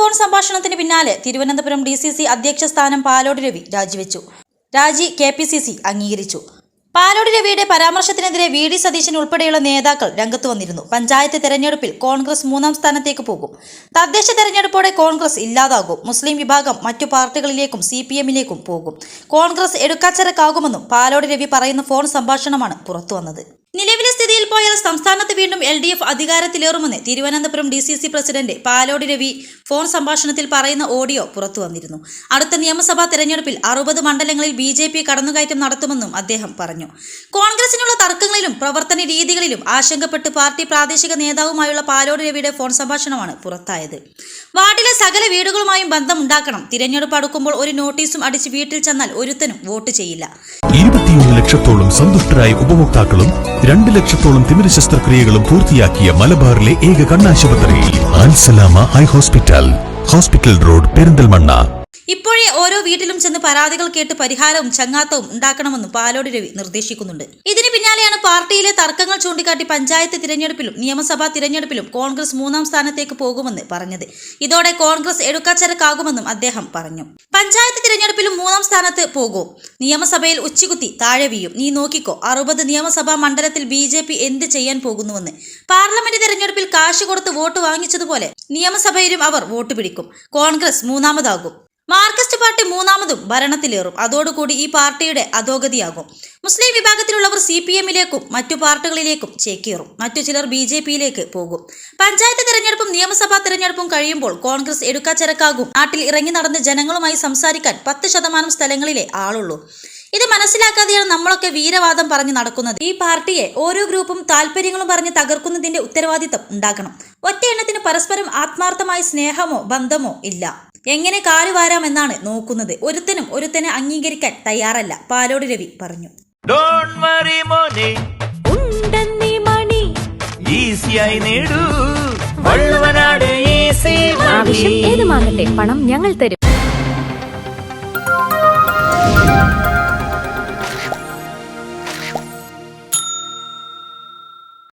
Phone സംഭാഷണത്തിന് പിന്നാലെ Thiruvananthapuram D C C അധ്യക്ഷ സ്ഥാനം പാലോട് രവി രാജിവെച്ചു. രാജി കെ പി സി സി അംഗീകരിച്ചു. പാലോട് രവിയുടെ പരാമർശത്തിനെതിരെ വി ഡി സതീശൻ ഉൾപ്പെടെയുള്ള നേതാക്കൾ രംഗത്ത് വന്നിരുന്നു. പഞ്ചായത്ത് തെരഞ്ഞെടുപ്പിൽ കോൺഗ്രസ് മൂന്നാം സ്ഥാനത്തേക്ക് പോകും. തദ്ദേശ തെരഞ്ഞെടുപ്പോടെ കോൺഗ്രസ് ഇല്ലാതാകും. മുസ്ലിം വിഭാഗം മറ്റു പാർട്ടികളിലേക്കും സി പി എമ്മിലേക്കും പോകും. കോൺഗ്രസ് എടുക്കാച്ചരക്കാകുമെന്നും പാലോട് രവി പറയുന്ന ഫോൺ സംഭാഷണമാണ് പുറത്തുവന്നത്. നിലവിലെ സ്ഥിതിയിൽ പോയാൽ സംസ്ഥാനത്ത് വീണ്ടും L D F അധികാരത്തിലേറുമെന്ന് Thiruvananthapuram D C C president Palodi Ravi phone സംഭാഷണത്തിൽ പറയുന്ന ഓഡിയോ പുറത്തു വന്നിരുന്നു. അടുത്ത നിയമസഭാ തെരഞ്ഞെടുപ്പിൽ അറുപത് മണ്ഡലങ്ങളിൽ ബി ജെ പി കടന്നുകയറ്റം നടത്തുമെന്നും അദ്ദേഹം പറഞ്ഞു. കോൺഗ്രസിനുള്ള തർക്കങ്ങളിലും പ്രവർത്തന രീതികളിലും ആശങ്കപ്പെട്ട് പാർട്ടി പ്രാദേശിക നേതാവുമായുള്ള പാലോടി രവിയുടെ ഫോൺ സംഭാഷണമാണ് പുറത്തായത്. വാർഡിലെ സകല വീടുകളുമായും ബന്ധമുണ്ടാക്കണം. തിരഞ്ഞെടുപ്പ് അടുക്കുമ്പോൾ ഒരു നോട്ടീസും അടിച്ച് വീട്ടിൽ ചെന്നാൽ ഒരുത്തനും വോട്ട് ചെയ്യില്ല. ലക്ഷത്തോളം സന്തുഷ്ടരായ ഉപഭോക്താക്കളും രണ്ട് ലക്ഷത്തോളം തിമിര ശസ്ത്രക്രിയകളും പൂർത്തിയാക്കിയ മലബാറിലെ ഏക കണ്ണാശുപത്രി ആൻസലാമ eye hospital hospital road Perinthalmanna. ഇപ്പോഴേ ഓരോ വീട്ടിലും ചെന്ന് പരാതികൾ കേട്ട് പരിഹാരവും ചങ്ങാത്തവും ഉണ്ടാക്കണമെന്നും പാലോടി രവി നിർദ്ദേശിക്കുന്നുണ്ട്. ഇതിന് പാർട്ടിയിലെ തർക്കങ്ങൾ ചൂണ്ടിക്കാട്ടി പഞ്ചായത്ത് തിരഞ്ഞെടുപ്പിലും നിയമസഭാ തിരഞ്ഞെടുപ്പിലും കോൺഗ്രസ് മൂന്നാം സ്ഥാനത്തേക്ക് പോകുമെന്ന് പറഞ്ഞത്. ഇതോടെ കോൺഗ്രസ് എടുക്കാച്ചരക്കാകുമെന്നും അദ്ദേഹം പറഞ്ഞു. പഞ്ചായത്ത് തിരഞ്ഞെടുപ്പിലും മൂന്നാം സ്ഥാനത്ത് പോകും. നിയമസഭയിൽ ഉച്ചകുത്തി താഴെ വീയും. നീ നോക്കിക്കോ അറുപത് നിയമസഭാ മണ്ഡലത്തിൽ ബി ജെ പി എന്ത് ചെയ്യാൻ പോകുന്നുവെന്ന്. പാർലമെന്റ് തിരഞ്ഞെടുപ്പിൽ കാശ് കൊടുത്ത് വോട്ട് വാങ്ങിച്ചതുപോലെ നിയമസഭയിലും അവർ വോട്ട് പിടിക്കും. കോൺഗ്രസ് മൂന്നാമതാകും. മാർക്സിസ്റ്റ് പാർട്ടി മൂന്നാമതും ഭരണത്തിലേറും. അതോടുകൂടി ഈ പാർട്ടിയുടെ അധോഗതിയാകും. മുസ്ലിം വിഭാഗത്തിലുള്ളവർ സി പി എമ്മിലേക്കും മറ്റു പാർട്ടികളിലേക്കും ചേക്കേറും. മറ്റു ചിലർ ബി ജെ പിയിലേക്ക് പോകും. പഞ്ചായത്ത് തെരഞ്ഞെടുപ്പും നിയമസഭാ തെരഞ്ഞെടുപ്പും കഴിയുമ്പോൾ കോൺഗ്രസ് എടുക്കാച്ചരക്കാകും. നാട്ടിൽ ഇറങ്ങി നടന്ന് ജനങ്ങളുമായി സംസാരിക്കാൻ പത്ത് ശതമാനം സ്ഥലങ്ങളിലെ ആളുള്ളൂ. ഇത് മനസ്സിലാക്കാതെയാണ് നമ്മളൊക്കെ വീരവാദം പറഞ്ഞു നടക്കുന്നത്. ഈ പാർട്ടിയെ ഓരോ ഗ്രൂപ്പും താല്പര്യങ്ങളും പറഞ്ഞ് തകർക്കുന്നതിന്റെ ഉത്തരവാദിത്തം ഉണ്ടാക്കണം ഒറ്റ എണ്ണത്തിന് പരസ്പരം ആത്മാർത്ഥമായ സ്നേഹമോ ബന്ധമോ ഇല്ല. എങ്ങനെ കാലുവാരാമെന്നാണ് നോക്കുന്നത്. ഒരുത്തനും ഒരുത്തനെ അംഗീകരിക്കാൻ തയ്യാറല്ല പാലോട് രവി പറഞ്ഞു. ഡോണ്ട് വറി മോനെ. ഉണ്ടെന്നീ മണി. ഈസിയായി നേടൂ. വള്ളുവനാട് ഈസി ആവശ്യം ഏതുമാകട്ടെ പണം ഞങ്ങൾ തരും.